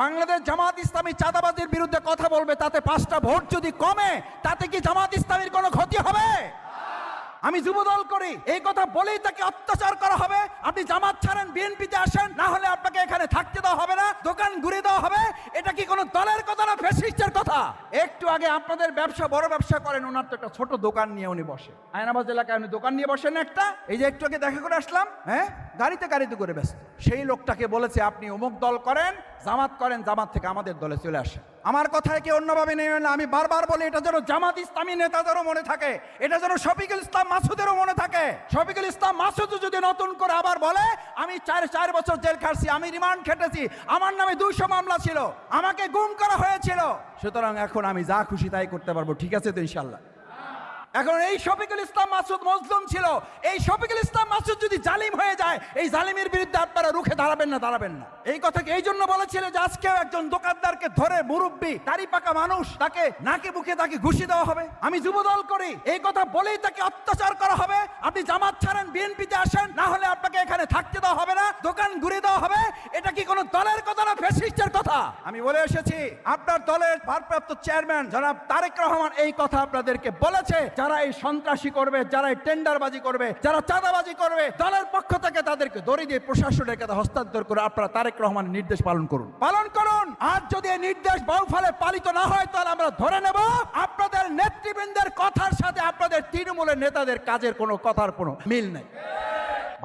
বাংলাদেশ জামাত ইসলামী চাঁদাবাজির বিরুদ্ধে কথা বলবে, তাতে পাঁচটা ভোট যদি কমে, তাতে কি জামাত ইসলামীর কোনো ক্ষতি হবে? আমি যুবদল করি। এই কথা বলেই তাকে অত্যাচার করা হবে। আপনি জামাত ছাড়েন, বিএনপিতে আসেন, না হলে আপনাকে এখানে থাকতে দেওয়া হবে না, দোকান ঘুরে দেওয়া হবে। এটা কি কোনো দলের কথা না ফেসিস্টের কথা? একটু আগে আপনাদের ব্যবসা, বড় ব্যবসা করেন, ওনার তো একটা ছোট দোকান নিয়ে উনি বসে আয়নাবাজ এলাকায় উনি দোকান নিয়ে বসেন একটা। এই যে একটু আগে দেখা করে আসলাম হ্যাঁ? গাড়িতে গাড়িতে করে ব্যস্ত। সেই লোকটাকে বলেছে, আপনি অমুক দল করেন, জামাত করেন, জামাত থেকে আমাদের দলে চলে আসেন। আমার কথায় কি অন্যভাবে নেই না। আমি বারবার বলি, এটা যেন জামাত ইসলামী নেতাদেরও মনে থাকে, এটা যেন শফিকুল ইসলাম মাসুদেরও মনে থাকে। শফিকুল ইসলাম মাসুদ যদি নতুন করে আবার বলে, আমি চার চার বছর জেল খাটছি, আমি রিমান্ড খেটেছি, আমার নামে দুইশো মামলা ছিল, আমাকে গুম করা হয়েছিল। সুতরাং এখন আমি যা খুশি তাই করতে পারব, ঠিক আছে তো ইনশাল্লাহ এখন এই শফিকুল ইসলাম মাসুদ মজলুম ছিল। এই শফিকুল ইসলাম মাসুদ যদি জালিম হয়ে যায়, এই জালিমের বিরুদ্ধে আপনারা রুখে দাঁড়াবেন না দাঁড়াবেন না। এই কথাকে এই জন্য বলেছিল যে আজকেও একজন দোকানদারকে ধরে মুরব্বী, দাড়ি পাকা মানুষ, তাকে নাকে বুকে তাকে ঘুষি দেওয়া হবে। আমি যুবদল করি। এই কথা বলেই তাকে অত্যাচার করা হবে। আপনি জামাত ছাড়েন, বিএনপিতে আসেন, না হলে আপনাকে এখানে থাকতে দেওয়া হবে না, দোকান ঘুরে দেওয়া হবে। এটা কি কোনো দলের কথা না ফেসিস্টের কথা? আমি বলে এসেছি, আপনার দলের ভারপ্রাপ্ত চেয়ারম্যান জনাব তারেক রহমান এই কথা আপনাদেরকে বলেছে। যারা এই সন্ত্রাসী করবে যারা এই টেন্ডারবাজি করবে, যারা চাঁদাবাজি করবে, দলের পক্ষ থেকে তাদেরকে দড়ি দিয়ে প্রশাসনের কাছে হস্তান্তর করে আপনারা তারেক রহমানের নির্দেশ পালন করুন। পালন করুন! আর যদি এই নির্দেশ বাউফলে পালিত না হয়, তাহলে আমরা ধরে নেব আপনাদের নেতৃবৃন্দের কথার সাথে আপনাদের তৃণমূলের নেতাদের কাজের কোনো কথার কোনো মিল নেই।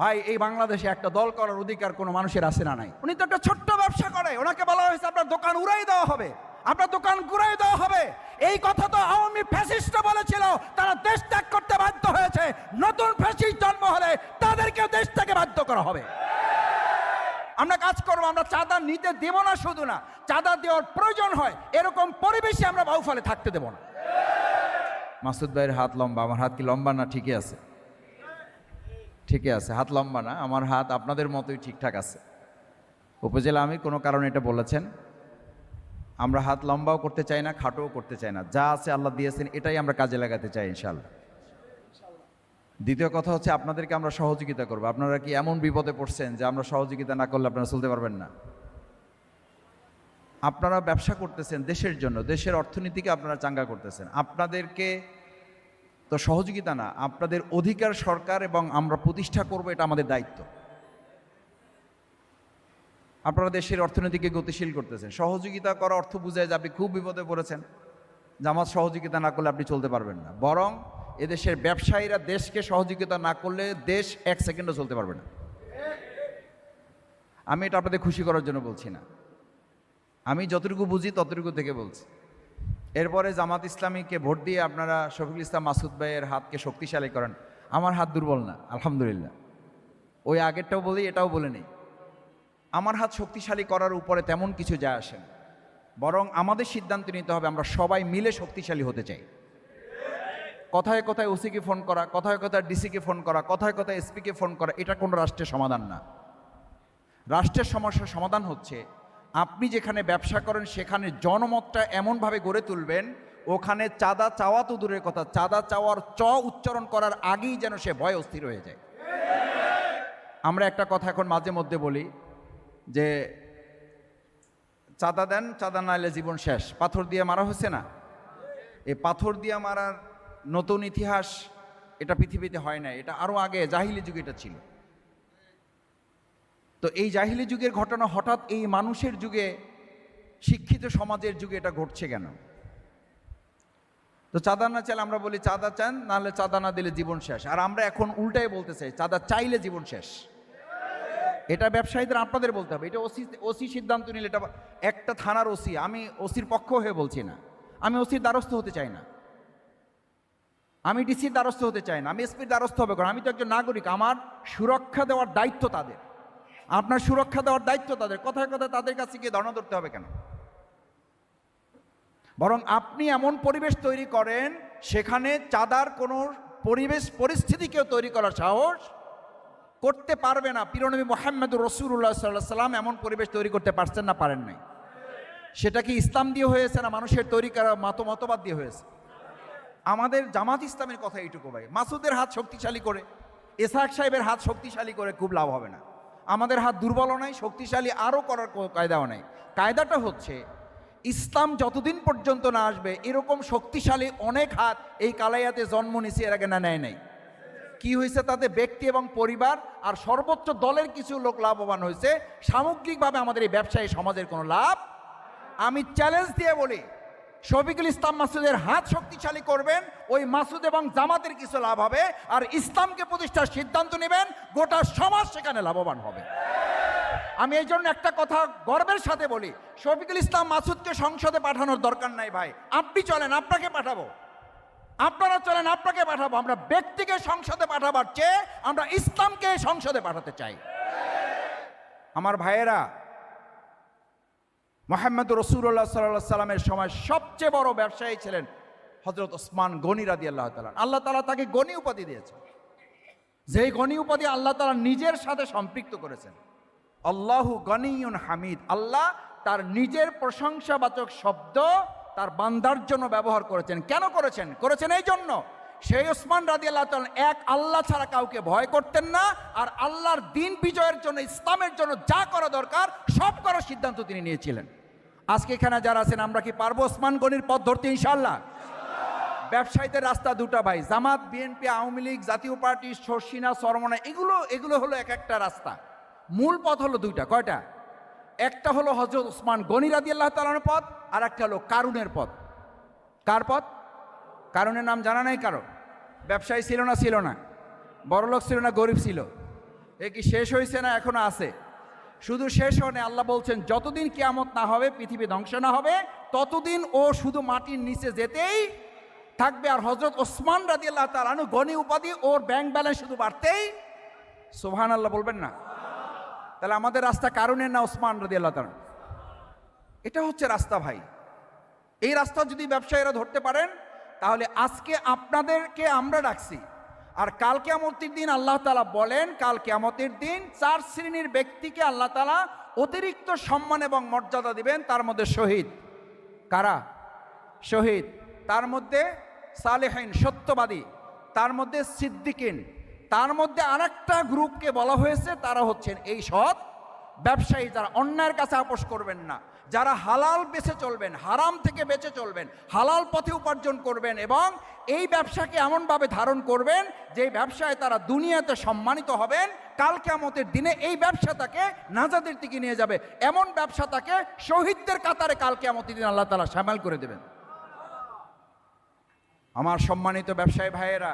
ভাই, এই বাংলাদেশে একটা দল করার অধিকার কোনো মানুষের আছে না নাই? উনি তো একটা ছোট্ট ব্যবসা করে। ওনাকে বলা হয়েছে, আপনার দোকান উড়াই দেওয়া হবে। আপনার দোকান ঘুরাই দেওয়া হবে। এই কথা তো আওয়ামী ফ্যাসিস্ট বলেছিল, তারা দেশ ত্যাগ করতে বাধ্য হয়েছে। নতুন ফ্যাসিস্ট জন্ম হলে তাদেরকেও দেশ থেকে বাধ্য করা হবে। আমরা কাজ করব, আমরা চাঁদা নিতে দেব না শুধু না, চাঁদা দেওয়ার প্রয়োজন হয়, এরকম পরিবেশে আমরা বাউফলে থাকতে দেব না। মাসুদ ভাইয়ের হাত লম্বা, আমার হাত কি লম্বা না ঠিকই আছে? ঠিকই আছে, হাত লম্বা না, আমার হাত আপনাদের মতোই ঠিকঠাক আছে। উপজেলা আমি কোনো কারণে এটা বলেছেন আমরা হাত লম্বাও করতে চাই না, খাটোও করতে চাই না। যা আছে আল্লাহ দিয়েছেন, এটাই আমরা কাজে লাগাতে চাই ইনশাল্লাহ দ্বিতীয় কথা হচ্ছে আপনাদেরকে আমরা সহযোগিতা করব। আপনারা কি এমন বিপদে পড়ছেন যে আমরা সহযোগিতা না করলে আপনারা চলতে পারবেন না? আপনারা ব্যবসা করতেছেন দেশের জন্য, দেশের অর্থনীতিকে আপনারা চাঙ্গা করতেছেন। আপনাদেরকে তো সহযোগিতা না, আপনাদের অধিকার সরকার এবং আমরা প্রতিষ্ঠা করব, এটা আমাদের দায়িত্ব। আপনারা দেশের অর্থনীতিকে গতিশীল করতেছেন। সহযোগিতা করা অর্থ বুঝায় যে আপনি খুব বিপদে পড়েছেন। জামাত সহযোগিতা না করলে আপনি চলতে পারবেন না। বরং এদেশের ব্যবসায়ীরা দেশকে সহযোগিতা না করলে দেশ এক সেকেন্ডও চলতে পারবে না। আমি এটা আপনাদের খুশি করার জন্য বলছি না। আমি যতটুকু বুঝি ততটুকু থেকে বলছি। এরপরে জামাত ইসলামীকে ভোট দিয়ে আপনারা শফিকুল ইসলাম মাসুদ ভাইয়ের হাতকে শক্তিশালী করেন। আমার হাত দুর্বল না, আলহামদুলিল্লাহ। ওই আগেরটাও বলি, এটাও বলে নেই। আমার হাত শক্তিশালী করার উপরে তেমন কিছু যায় আসে না। বরং আমাদের সিদ্ধান্ত নিতে হবে আমরা সবাই মিলে শক্তিশালী হতে চাই। কথায় কথায় ওসিকে ফোন করা, কথায় কথায় ডিসিকে ফোন করা, কথায় কথায় এসপিকে ফোন করা, এটা কোনো রাষ্ট্রের সমাধান না। রাষ্ট্রের সমস্যার সমাধান হচ্ছে, আপনি যেখানে ব্যবসা করেন সেখানে জনমতটা এমনভাবে গড়ে তুলবেন, ওখানে চাঁদা চাওয়া তো দূরের কথা, চাঁদা চাওয়ার চ উচ্চারণ করার আগেই যেন সে ভয় অস্থির হয়ে যায়। আমরা একটা কথা এখন মাঝে মধ্যে বলি যে চাঁদা দেন, চাঁদা না নাইলে জীবন শেষ। পাথর দিয়ে মারা হয়েছে না? এই পাথর দিয়ে মারার নতুন ইতিহাস এটা পৃথিবীতে হয় না এটা আরও আগে জাহিলি যুগে এটা ছিল। তো এই জাহিলি যুগের ঘটনা হঠাৎ এই মানুষের যুগে, শিক্ষিত সমাজের যুগে এটা ঘটছে কেন? তো চাঁদা না চাইলে আমরা বলি, চাঁদা চান নাহলে চাঁদা না দিলে জীবন শেষ। আর আমরা এখন উল্টাই বলতে চাই, চাঁদা চাইলে জীবন শেষ। এটা ব্যবসায়ীদের আপনাদের বলতে হবে। এটা ওসি ওসি সিদ্ধান্ত নিলে এটা একটা থানার ওসি, আমি ওসির পক্ষ হয়ে বলছি না। আমি ওসির দ্বারস্থ হতে চাই না। আমি ডিসির দ্বারস্থ হতে চাই না। আমি এসপির দ্বারস্থ হবে কারণ আমি তো একজন নাগরিক। আমার সুরক্ষা দেওয়ার দায়িত্ব তাদের। আপনার সুরক্ষা দেওয়ার দায়িত্ব তাদের। কথায় কথায় তাদের কাছে গিয়ে ধর্ণা ধরতে হবে কেন? বরং আপনি এমন পরিবেশ তৈরি করেন, সেখানে চাঁদার কোনো পরিবেশ পরিস্থিতিকেও তৈরি করার সাহস করতে পারবে না। পিরনবী মোহাম্মদ রসুল্লাহ সাল্লাহ সাল্লাম এমন পরিবেশ তৈরি করতে পারছেন না, পারেন নাই। সেটা কি ইসলাম দিয়ে হয়েছে না মানুষের তৈরি করা মত, মতবাদ দিয়ে হয়েছে? আমাদের জামাত ইসলামের কথা এইটুকু ভাই। মাসুদের হাত শক্তিশালী করে, এসাক সাহেবের হাত শক্তিশালী করে খুব লাভ হবে না। আমাদের হাত দুর্বলও নাই, শক্তিশালী আরও করার কায়দাও নাই। কায়দাটা হচ্ছে, ইসলাম যতদিন পর্যন্ত না আসবে, এরকম শক্তিশালী অনেক হাত এই কালাইয়াতে জন্ম নিছে এর আগে না নেয় নাই। কি হয়েছে তাতে ব্যক্তি এবং পরিবার আর সর্বোচ্চ দলের কিছু লোক লাভবান হয়েছে, সামগ্রিকভাবে আমাদের এই ব্যবসায়ী সমাজের কোনো লাভ? আমি চ্যালেঞ্জ দিয়ে বলি, শফিকুল ইসলাম মাসুদের হাত শক্তিশালী করবেন, ওই মাসুদ এবং জামাতের কিছু লাভ হবে, আর ইসলামকে প্রতিষ্ঠার সিদ্ধান্ত নেবেন, গোটা সমাজ সেখানে লাভবান হবে। আমি এই জন্য একটা কথা গর্বের সাথে বলি, শফিকুল ইসলাম মাসুদকে সংসদে পাঠানোর দরকার নাই ভাই, আপনি চলেন, আপনাকে পাঠাবো। আপনারা চলেন, আপনাকে পাঠাবো। আমরা ব্যক্তিকে সংসদে পাঠাবার চেয়ে আমরা ইসলামকে সংসদে পাঠাতে চাই। আমার ভাইয়েরা মোহাম্মদ রসুল্লাহ সাল্লাহ সাল্লামের সময় সবচেয়ে বড় ব্যবসায়ী ছিলেন হজরত ওসমান গনি রাদি আল্লাহ তালা আল্লাহ তালা তাকে গনি উপাধি দিয়েছেন। যেই গনি উপাধি আল্লাহ তালা নিজের সাথে সম্পৃক্ত করেছেন। আল্লাহু গনিউন হামিদ। আল্লাহ তার নিজের প্রশংসাবাচক শব্দ তার বান্দার জন্য ব্যবহার করেছেন। কেন করেছেন? করেছেন এই জন্য। সেই ওসমান রাজি আল্লাহ এক, আল্লাহ ছাড়া কাউকে ভয় করতেন না, আর আল্লাহর দিন বিজয়ের জন্য, ইসলামের জন্য যা করা দরকার, সব করার সিদ্ধান্ত তিনি নিয়েছিলেন। আজকে এখানে যারা আছেন, আমরা কি পারব ওসমান গনির পথ ধরতে ইনশাল্লাহ ব্যবসায়ীদের রাস্তা দুটা ভাই, জামাত, বিএনপি, আওয়ামী লীগ, জাতীয় পার্টি শর্ষিনা সরমনা, এগুলো এগুলো হলো এক একটা রাস্তা। মূল পথ হলো দুইটা, কয়টা? একটা হলো হজরত ওসমান গনি রাদি আল্লাহ তালানোর পথ আর একটা হলো কারুনের পথ। কার পথ? কারণের নাম জানা নাই কারও? ব্যবসায়ী ছিল না ছিল না। বড়লোক ছিল না, গরিব ছিল। এ কি শেষ হয়েছে না এখনও আছে? শুধু শেষ হনে আল্লাহ বলছেন, যতদিন কিয়ামত না হবে, পৃথিবী ধ্বংস না হবে, ততদিন ও শুধু মাটির নিচে যেতেই থাকবে। আর হজরত ওসমান রাজি আল্লাহ তালানু গনি উপাধি, ওর ব্যাংক ব্যালেন্স শুধু বাড়তেই সোহান আল্লাহ বলবেন না। তাহলে আমাদের রাস্তা কারণের না ওসমান রাজি আল্লাহ এটা হচ্ছে রাস্তা ভাই। এই রাস্তা যদি ব্যবসায়ীরা ধরতে পারেন, তাহলে আজকে আপনাদেরকে আমরা ডাকছি। আর কাল কেমতের দিন আল্লাহ তালা বলেন, কাল কেমতের দিন চার শ্রেণির ব্যক্তিকে আল্লাহ তালা অতিরিক্ত সম্মান এবং মর্যাদা দিবেন, তার মধ্যে শহীদ। কারা? শহীদ। তার মধ্যে সালেহাইন সত্যবাদী। তার মধ্যে সিদ্দিকিন। তার মধ্যে আরেকটা গ্রুপকে বলা হয়েছে, তারা হচ্ছেন এই সৎ ব্যবসায়ী যারা অন্যায়ের কাছে আপোষ করবেন না, যারা হালাল বেছে চলবেন, হারাম থেকে বেঁচে চলবেন, হালাল পথে উপার্জন করবেন এবং এই ব্যবসাকে এমনভাবে ধারণ করবেন যে ব্যবসায় তারা দুনিয়াতে সম্মানিত হবেন, কাল কেমতের দিনে এই ব্যবসা তাকে নাজাদের দিকে নিয়ে যাবে। এমন ব্যবসা তাকে শহীদদের কাতারে কাল কেমতের দিন আল্লাহ তালা সামাল করে দেবেন। আমার সম্মানিত ব্যবসায়ী ভাইয়েরা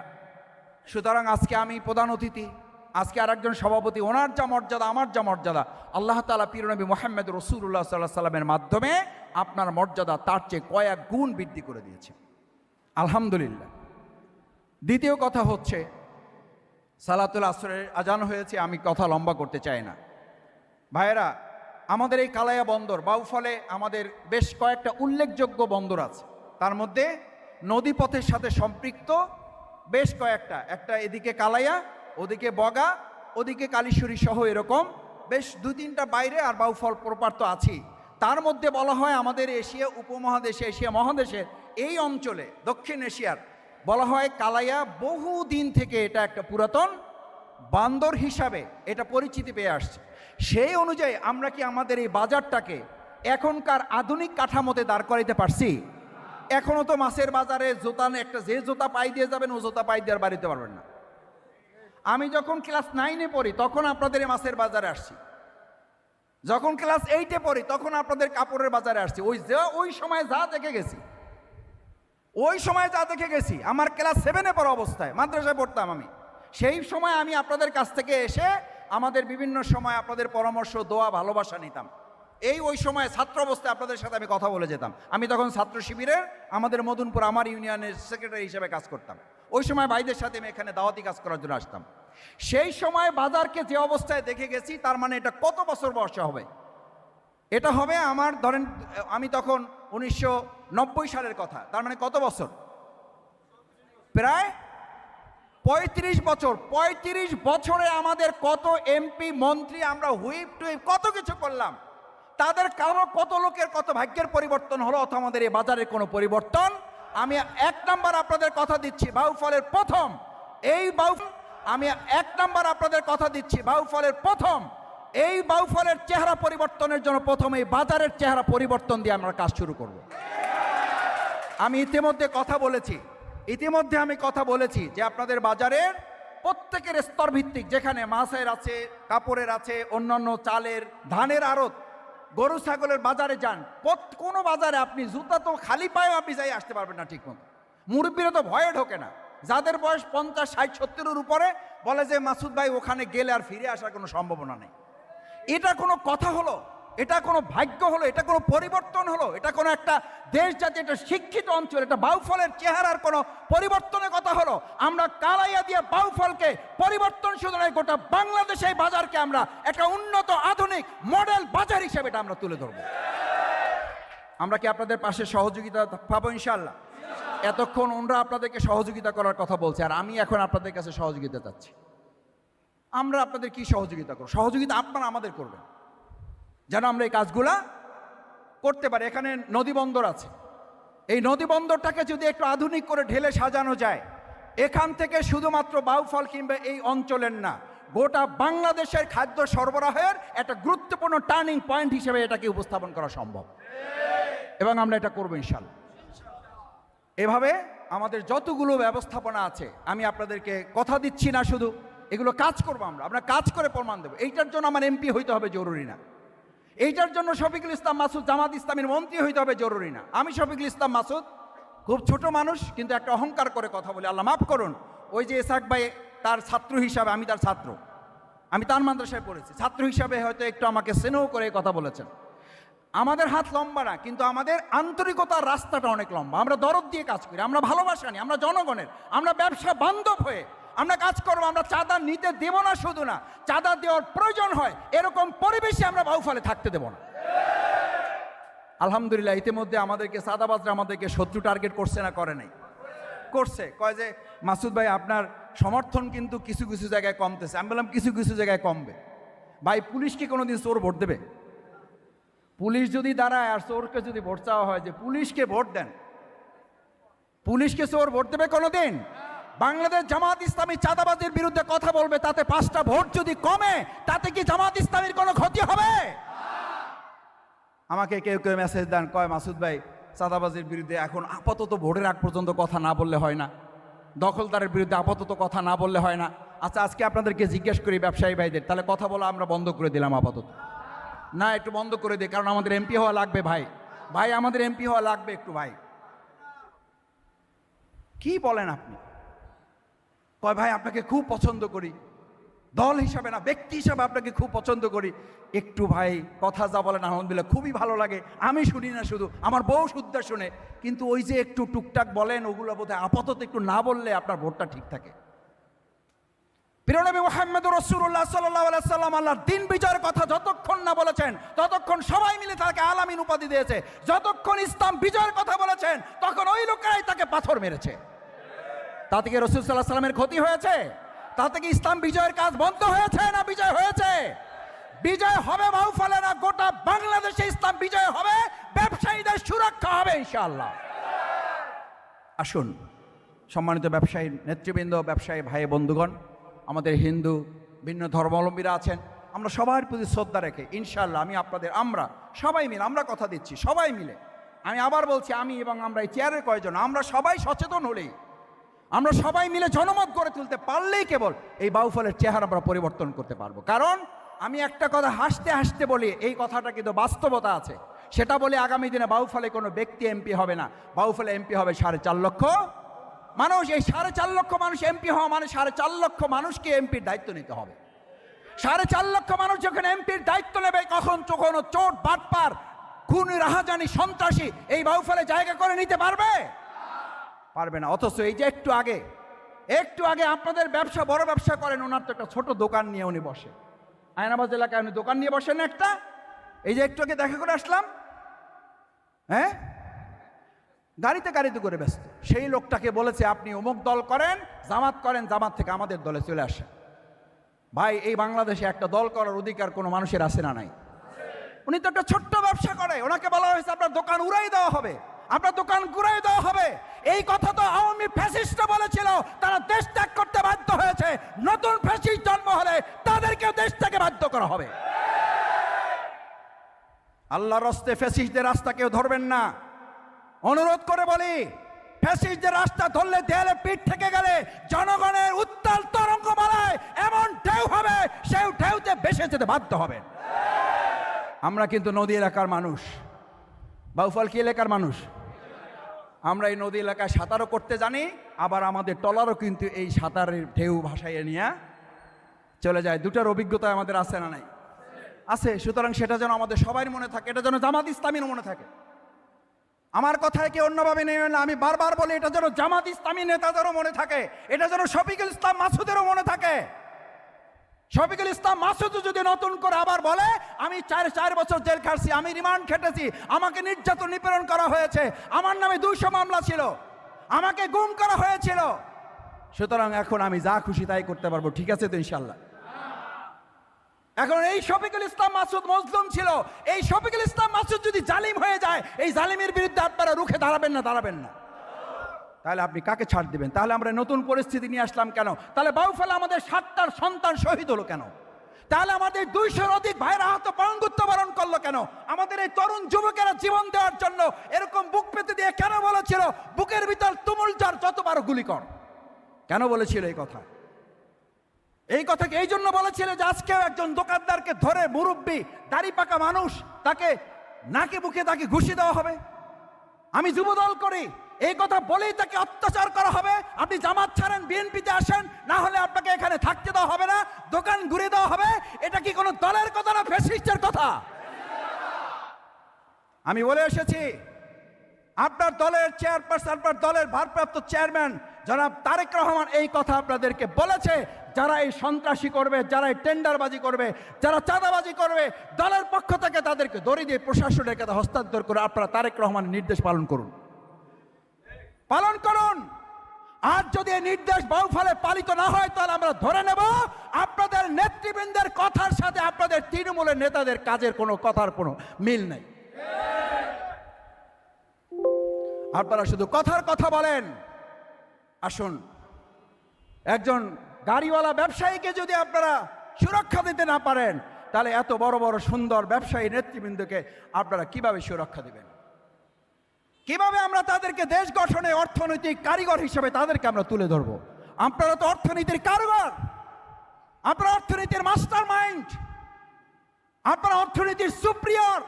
সুতরাং আজকে আমি প্রধান অতিথি, আজকে আর একজন সভাপতি, ওনার যা মর্যাদা, আমার যা মর্যাদা, আল্লাহ তালা পিরনবী মোহাম্মদ রসুল্লাহ সাল্লাহ সাল্লামের মাধ্যমে আপনার মর্যাদা তার চেয়ে কয়েক গুণ বৃদ্ধি করে দিয়েছে। আলহামদুলিল্লাহ। দ্বিতীয় কথা হচ্ছে, সালাতুল আসরের আজান হয়েছে, আমি কথা লম্বা করতে চাই না। ভাইয়েরা, আমাদের এই কালায়া বন্দর, বাউফলে আমাদের বেশ কয়েকটা উল্লেখযোগ্য বন্দর আছে। তার মধ্যে নদীপথের সাথে সম্পৃক্ত বেশ কয়েকটা। একটা এদিকে কালাইয়া, ওদিকে বগা, ওদিকে কালীশ্বরী সহ এরকম। বেশ দু তিনটা বাইরে আর বাউফল প্রপার তো আছেই। তার মধ্যে বলা হয় আমাদের এশিয়া উপমহাদেশে, এশিয়া মহাদেশে এই অঞ্চলে, দক্ষিণ এশিয়ার, বলা হয় কালাইয়া বহু দিন থেকে এটা একটা পুরাতন বান্দর হিসাবে এটা পরিচিতি পেয়ে আসছে। সেই অনুযায়ী আমরা কি আমাদের এই বাজারটাকে এখনকার আধুনিক কাঠামোতে দাঁড় করাইতে পারছি? এখনও তো মাছের বাজারে জোতা একটা যে জোতা পাই দিয়ে যাবেন, ও জোতা পাই দিয়ে বাড়িতে পারবেন না। আমি যখন ক্লাস নাইনে পড়ি, তখন আপনাদের মাছের বাজারে আসছি। যখন ক্লাস এইটে পড়ি, তখন আপনাদের কাপড়ের বাজারে আসছি। ওই যে, ওই সময় যা দেখে গেছি, ওই সময় যা দেখে গেছি, আমার ক্লাস সেভেনে পড়া অবস্থায়, মাদ্রাসায় পড়তাম আমি। সেই সময় আমি আপনাদের কাছ থেকে এসে আমাদের বিভিন্ন সময় আপনাদের পরামর্শ, দোয়া, ভালোবাসা নিতাম। এই ওই সময় ছাত্র অবস্থায় আপনাদের সাথে আমি কথা বলে যেতাম। আমি তখন ছাত্র শিবিরের আমাদের মদনপুর আমার ইউনিয়নের সেক্রেটারি হিসেবে কাজ করতাম। ওই সময় ভাইদের সাথে আমি এখানে দাওয়াতি কাজ করার জন্য আসতাম। সেই সময় বাজারকে যে অবস্থায় দেখে গেছি, তার মানে এটা কত বছর বর্ষা হবে? এটা হবে আমার ধরেন, আমি তখন উনিশশো নব্বই সালের কথা, তার মানে কত বছর? প্রায় পঁয়ত্রিশ বছর। পঁয়ত্রিশ বছরে আমাদের কত এমপি, মন্ত্রী, আমরা হুইপ টুইপ কত কিছু করলাম। তাদের কারও কত লোকের কত ভাগ্যের পরিবর্তন হলো অথবা আমাদের এই বাজারের কোনো পরিবর্তন? আমি এক নাম্বার আপনাদের কথা দিচ্ছি, বাউফলের প্রথম। এই বাউ আমি এক নাম্বার আপনাদের কথা দিচ্ছি, বাউফলের প্রথম। এই বাউফলের চেহারা পরিবর্তনের জন্য প্রথমে বাজারের চেহারা পরিবর্তন দিয়ে আমরা কাজ শুরু করব। আমি ইতিমধ্যে কথা বলেছি। ইতিমধ্যে আমি কথা বলেছি যে আপনাদের বাজারের প্রত্যেকের স্তর ভিত্তিক যেখানে মাছের আছে, কাপড়ের আছে, অন্যান্য চালের, ধানের আড়ত গরু, ছাগলের বাজারে যান। পথ কোনো বাজারে আপনি জুতা তো খালি পায়েও আপনি যাই আসতে পারবেন না ঠিক মতো মুরব্বীরা তো ভয়ে ঢোকে না। যাদের বয়স পঞ্চাশ, ষাট, সত্তরের উপরে বলে যে, মাসুদ ভাই, ওখানে গেলে আর ফিরে আসার কোনো সম্ভাবনা নেই। এটা কোনো কথা হলো? এটা কোনো ভাগ্য হলো, এটা কোনো পরিবর্তন হলো, এটা কোনো একটা দেশ জাতি একটা শিক্ষিত অঞ্চল, এটা বাউফলের চেহারার কোনো পরিবর্তনের কথা হলো। আমরা কালাইয়া দিয়ে বাউফলকে পরিবর্তন শুধু নয়, গোটা বাংলাদেশ বাজারকে আমরা একটা উন্নত আধুনিক মডেল বাজার হিসেবে এটা আমরা তুলে ধরবো। আমরা কি আপনাদের পাশে সহযোগিতা পাবো ইনশাল্লাহ এতক্ষণ ওনরা আপনাদেরকে সহযোগিতা করার কথা বলছে, আর আমি এখন আপনাদের কাছে সহযোগিতা চাচ্ছি। আমরা আপনাদের কি সহযোগিতা করব? সহযোগিতা আপনারা আমাদের করবেন। যেন আমরা এই কাজগুলা করতে পারি। এখানে নদী বন্দর আছে। এই নদী বন্দরটাকে যদি একটু আধুনিক করে ঢেলে সাজানো যায়, এখান থেকে শুধুমাত্র বাউফল কিংবা এই অঞ্চলের না, গোটা বাংলাদেশের খাদ্য সরবরাহের একটা গুরুত্বপূর্ণ টার্নিং পয়েন্ট হিসেবে এটাকে উপস্থাপন করা সম্ভব। এবং আমরা এটা করব ইনশাল্লাহ। এভাবে আমাদের যতগুলো ব্যবস্থাপনা আছে, আমি আপনাদেরকে কথা দিচ্ছি না শুধু, এগুলো কাজ করব আমরা। আমরা কাজ করে প্রমাণ দেবো। এইটার জন্য আমার এমপি হইতে হবে, জরুরি না। এইটার জন্য শফিকুল ইসলাম মাসুদ, জামাত ইসলামের মন্ত্রী হইতে হবে জরুরি না। আমি শফিকুল ইসলাম মাসুদ, খুব ছোট মানুষ, কিন্তু একটা অহংকার করে কথা বলি। আল্লাহ মাফ করুন, ওই যে এসাক ভাই তার ছাত্র হিসাবে, আমি তার ছাত্র। আমি তার মাদ্রাসায় পড়েছি। ছাত্র হিসাবে হয়তো একটু আমাকে স্নেহ করে কথা বলেছেন। আমাদের হাত লম্বা না, কিন্তু আমাদের আন্তরিকতার রাস্তাটা অনেক লম্বা। আমরা দরদ দিয়ে কাজ করি, আমরা ভালোবাসা নিই, আমরা জনগণের, আমরা ব্যবসা বান্ধব হয়ে আমরা কাজ করব, আমরা চাঁদা নিতে দেব না শুধু না, চাঁদা দেওয়ার প্রয়োজন হয়, এরকম পরিবেশে আমরা বাউফালে থাকতে দেব না। আলহামদুলিল্লাহ, ইতিমধ্যে আমাদেরকে সাদাবাজরা আমাদেরকে শত্রু টার্গেট করছে না, করে নাই। করছে, কয় যে, মাসুদ ভাই, আপনার সমর্থন কিন্তু কিছু কিছু জায়গায় কমতেছে। আমি বললাম, কিছু কিছু জায়গায় কমবে। ভাই, পুলিশ কি কোনোদিন চোর ভোট দেবে? পুলিশ যদি দাঁড়ায় আর চোরকে যদি ভোট চাওয়া হয়, যে পুলিশকে ভোট দেন, পুলিশকে চোর ভোট দেবে কোনোদিন? বাংলাদেশ জামাত ইসলামী চাঁদাবাজির বিরুদ্ধে কথা বলবে, তাতে পাঁচটা ভোট যদি কমে, তাতে কি জামাত ইসলামীর কোনো ক্ষতি হবে? আমাকে কেউ কেউ মেসেজ দেন, কয়, মাসুদ ভাই, চাঁদাবাজির বিরুদ্ধে এখন আপাতত ভোটের আগ পর্যন্ত কথা না বললে হয় না। দখলদারের বিরুদ্ধে আপাতত কথা না বললে হয় না। আচ্ছা আজকে আপনাদেরকে জিজ্ঞেস করি ব্যবসায়ী ভাইদের, তাহলে কথা বলা আমরা বন্ধ করে দিলাম আপাতত। না, একটু বন্ধ করে দিই কারণ আমাদের এমপি হওয়া লাগবে ভাই। ভাই, আমাদের এমপি হওয়া লাগবে একটু ভাই। কি বলেন আপনি? কয়, ভাই, আপনাকে খুব পছন্দ করি। দল হিসাবে না, ব্যক্তি হিসাবে আপনাকে খুব পছন্দ করি। একটু, ভাই, কথা যা বলেন, আলহামদুলিল্লাহ, খুবই ভালো লাগে। আমি শুনি না শুধু, আমার বউ শুদ্ধ শুনে। কিন্তু ওই যে একটু টুকটাক বলেন, ওগুলো বোধহয় আপাতত একটু না বললে আপনার ভোটটা ঠিক থাকে। প্রিয়নবী মোহাম্মদ রসুল্লাহ সাল্লাহ সাল্লাম আল্লাহর দিন বিজয়ের কথা যতক্ষণ না বলেছেন, ততক্ষণ সবাই মিলে তাকে আলামিন উপাধি দিয়েছে। যতক্ষণ ইসলাম বিজয়ের কথা বলেছেন, তখন ওই লোকেরাই তাকে পাথর মেরেছে। তাতে কি রসুল সাল্লাহ সাল্লামের ক্ষতি হয়েছে? তাতে কি ইসলাম বিজয়ের কাজ বন্ধ হয়েছে না বিজয় হয়েছে? বিজয় হবে বাউফলে না গোটা বাংলাদেশে ইসলাম বিজয় হবে, ব্যবসায়ীদের সুরক্ষা হবে ইনশাআল্লাহ। আসুন, সম্মানিত ব্যবসায়ী, নেতৃবৃন্দ, ব্যবসায়ী ভাই বন্ধুগণ, আমাদের হিন্দু ভিন্ন ধর্মাবলম্বীরা আছেন, আমরা সবার প্রতি শ্রদ্ধা রেখে ইনশাল্লাহ আমি আপনাদের, আমরা সবাই মিলে, আমরা কথা দিচ্ছি, সবাই মিলে। আমি আবার বলছি, আমি এবং আমরা এই চেয়ারের কয়জন, আমরা সবাই সচেতন হলেই আমরা সবাই মিলে জনমত গড়ে তুলতে পারলেই কেবল এই বাউফলের চেহারা আমরা পরিবর্তন করতে পারব। কারণ আমি একটা কথা হাসতে হাসতে বলি, এই কথাটা কিন্তু বাস্তবতা আছে। সেটা বলে আগামী দিনে বাউফলে কোনো ব্যক্তি এমপি হবে না। বাউফলে এমপি হবে সাড়ে চার লক্ষ মানুষ। এই সাড়ে চার লক্ষ মানুষ এমপি হওয়া মানে সাড়ে চার লক্ষ মানুষকে এমপির দায়িত্ব নিতে হবে। সাড়ে চার লক্ষ মানুষ যখন এমপির দায়িত্ব নেবে কখন কখনো চোট, বাটপার, খুন, রাহাজানি, সন্ত্রাসী এই বাউফলে জায়গা করে নিতে পারবে? পারবে না। অথচ এই যে একটু আগে একটু আগে আপনাদের ব্যবসা, বড় ব্যবসা করেন, ওনার তো একটা ছোট দোকান নিয়ে উনি বসে। আয়নাবাজ এলাকায় উনি দোকান নিয়ে বসেন একটা। এই যে একটু আগে দেখা করে আসলাম। হ্যাঁ? গাড়িতে গাড়িতে করে ব্যস্ত। সেই লোকটাকে বলেছে, আপনি অমুক দল করেন, জামাত করেন, জামাত থেকে আমাদের দলে চলে আসেন। ভাই, এই বাংলাদেশে একটা দল করার অধিকার কোনো মানুষের আছে না নাই? উনি তো একটা ছোট্ট ব্যবসা করে। ওনাকে বলা হয়েছে, আপনার দোকান উড়াই দেওয়া হবে। আপনার দোকান ঘুরাই দেওয়া হবে। এই কথা তো আওয়ামী ফ্যাসিস্টরা বলেছিল, তারা দেশ ত্যাগ করতে বাধ্য হয়েছে। নতুন ফ্যাসিস্ট জন্ম হলে তাদেরকেও দেশ থেকে বাধ্য করা হবে। আল্লাহ রস্তে ফেসিসদের রাস্তা কেউ ধরবেন না। অনুরোধ করে বলি, ফ্যাসিস্টদের রাস্তা ধরলে দেয়ালে পিঠ থেকে গেলে জনগণের উত্তাল তরঙ্গ মালায় এমন ঢেউ হবে সেই ঢেউতে বেসে যেতে বাধ্য হবে। আমরা কিন্তু নদী এলাকার মানুষ। বাউফল কি এলাকার মানুষ? আমরা এই নদী এলাকায় সাঁতারও করতে জানি, আবার আমাদের টলারও কিন্তু এই সাঁতারের ঢেউ ভাসাইয়ে নিয়ে চলে যায়। দুটার অভিজ্ঞতা আমাদের আছে না নাই? আছে, সুতরাং সেটা যেন আমাদের সবাই মনে থাকে, এটা যেন জামাত ইসলামীর মনে থাকে। আমার কথায় কি অন্যভাবে নেবেন না, আমি বারবার বলি, এটা যেন জামাত ইসলামী নেতাদেরও মনে থাকে, এটা যেন শফিকুল ইসলাম মাসুদেরও মনে থাকে। শফিকুল ইসলাম মাসুদ যদি নতুন করে আবার বলে, আমি চার চার বছর জেল খাটছি, আমি রিমান্ড খেটেছি, আমাকে নির্যাতন, নিপীড়ন করা হয়েছে, আমার নামে দুইশো মামলা ছিল, আমাকে গুম করা হয়েছিল। সুতরাং এখন আমি যা খুশি তাই করতে পারব, ঠিক আছে তো ইনশাল্লাহ এখন এই শফিকুল ইসলাম মাসুদ মজলুম ছিল, এই শফিকুল ইসলাম মাসুদ যদি জালিম হয়ে যায়, এই জালিমের বিরুদ্ধে আপনারা রুখে দাঁড়াবেন না দাঁড়াবেন না। তাহলে আপনি কাকে ছাড় দিবেন? তাহলে আমরা নতুন পরিস্থিতি নিয়ে আসলাম কেন? তাহলে বাউফেলা আমাদের সাতটার সন্তান শহীদ হলো কেন? তাহলে আমাদের দুইশোর অধিক ভাইরা আহত পঙ্গুত্ব বরণ করল কেন? আমাদের এই তরুণ যুবকেরা জীবন দেওয়ার জন্য এরকম বুক পেতে দিয়ে কেন বলেছিল, বুকের ভিতর তুমুল যার যতবার গুলি কর কেন বলেছিল এই কথা? এই কথাকে এই জন্য বলেছিল যে আজকেও একজন দোকানদারকে ধরে মুরব্বী, দাড়ি পাকা মানুষ, তাকে নাকে বুকে তাকে ঘুষি দেওয়া হবে? আমি যুবদল করি। এই কথা বলেই তাকে অত্যাচার করা হবে। আপনি জামাত ছাড়েন, বিএনপিতে আসেন, না হলে আপনাকে এখানে থাকতে দেওয়া হবে না, দোকান ঘুরে দেওয়া হবে। এটা কি কোনো দলের কথা না ফেসিস্টের কথা? আমি বলে এসেছি, আপনার দলের চেয়ারপারসন আপনার দলের ভারপ্রাপ্ত চেয়ারম্যান জনাব তারেক রহমান এই কথা আপনাদেরকে বলেছে। যারা এই সন্ত্রাসী করবে, যারা এই টেন্ডারবাজি করবে, যারা চাঁদাবাজি করবে, দলের পক্ষ থেকে তাদেরকে দড়ি দিয়ে প্রশাসনের কাছে হস্তান্তর করে আপনারা তারেক রহমানের নির্দেশ পালন করুন। পালন করুন। আর যদি এই নির্দেশ বাউফলে পালিত না হয়, তাহলে আমরা ধরে নেব, আপনাদের নেতৃবৃন্দের কথার সাথে আপনাদের তৃণমূলের নেতাদের কাজের কোনো কথার কোনো মিল নেই। আপনারা শুধু কথার কথা বলেন। আসুন, একজন গাড়িওয়ালা ব্যবসায়ীকে যদি আপনারা সুরক্ষা দিতে না পারেন, তাহলে এত বড় বড় সুন্দর ব্যবসায়ী নেতৃবৃন্দকে আপনারা কীভাবে সুরক্ষা দিবেন? কীভাবে আমরা তাদেরকে দেশ গঠনে অর্থনৈতিক কারিগর হিসেবে তাদেরকে আমরা তুলে ধরব? আপনারা তো অর্থনীতির কারিগর আপনারা অর্থনীতির মাস্টার মাইন্ড আপনারা অর্থনীতির সুপ্রিয়র।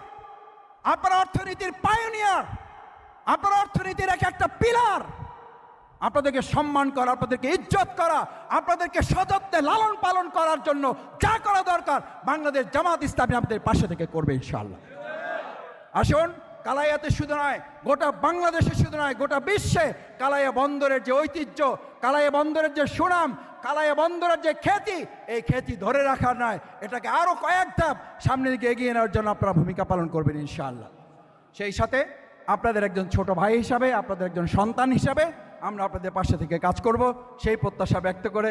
আপনারা অর্থনীতির পায়োনিয়ার। আপনারা অর্থনীতির এক একটা পিলার। আপনাদেরকে সম্মান করা, আপনাদেরকে ইজ্জত করা, আপনাদেরকে সযত্নে লালন পালন করার জন্য যা করা দরকার, বাংলাদেশ জামাত ইসলামী আপনাদের পাশে থেকে করবে ইনশাআল্লাহ। আসুন। কালাইয়াতে শুধু নয়, গোটা বাংলাদেশে শুধু নয়, গোটা বিশ্বে কালাইয়া বন্দরের যে ঐতিহ্য কালাইয়া বন্দরের যে সুনাম কালাইয়া বন্দরের যে খ্যাতি, এই খ্যাতি ধরে রাখার নয়, এটাকে আরও কয়েক ধাপ সামনের দিকে এগিয়ে নেওয়ার জন্য আপনারা ভূমিকা পালন করবেন ইনশাআল্লাহ। সেই সাথে আপনাদের একজন ছোট ভাই হিসাবে, আপনাদের একজন সন্তান হিসাবে আমরা আপনাদের পাশে থেকে কাজ করব, সেই প্রত্যাশা ব্যক্ত করে